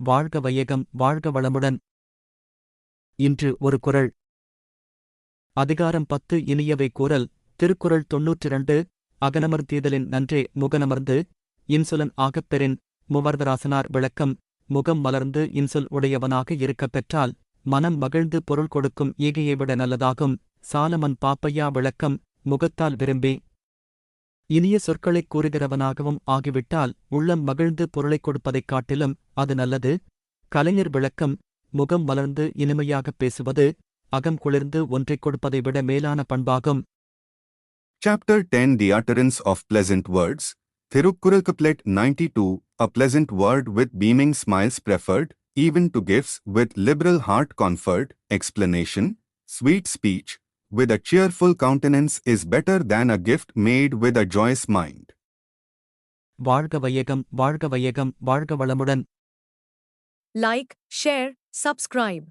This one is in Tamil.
வாழ்க வையகம் வாழ்க வளமுடன். இன்று ஒரு குறள் அதிகாரம் பத்து இனியவை கூறல். திருக்குறள் தொன்னூற்றிரண்டு. அகனமர்ந்தீதலின் நன்றே முகனமர்ந்து. ஆகப் ஆகப்பெறின் முவர்தராசனார் விளக்கம். முகம் மலர்ந்து இன்சொல் உடையவனாக இருக்கப் பெற்றால் மனம் மகிழ்ந்து பொருள் கொடுக்கும் ஈகையை விட நல்லதாகும். சாலமன் பாப்பையா விளக்கம். முகத்தால் விரும்பி இனிய சொற்களைக் கூறுகிறவனாகவும் ஆகிவிட்டால் உள்ளம் மகிழ்ந்து பொருளைக் கொடுப்பதைக் காட்டிலும் அது நல்லது கலைஞர் விளக்கம் முகம் வளர்ந்து இனிமையாகப் பேசுவது அகம் குளிர்ந்து ஒன்றைக் கொடுப்பதை விட மேலான பண்பாகும் chapter ten the utterance of pleasant words Thirukkural couplet ninety two a pleasant word with beaming smiles preferred even to gifts with liberal heart conferred explanation sweet speech with a cheerful countenance is better than a gift made with a joyous mind. வாழ்க வையகம் வாழ்க வையகம் வாழ்க வளமுடன் like, share, subscribe.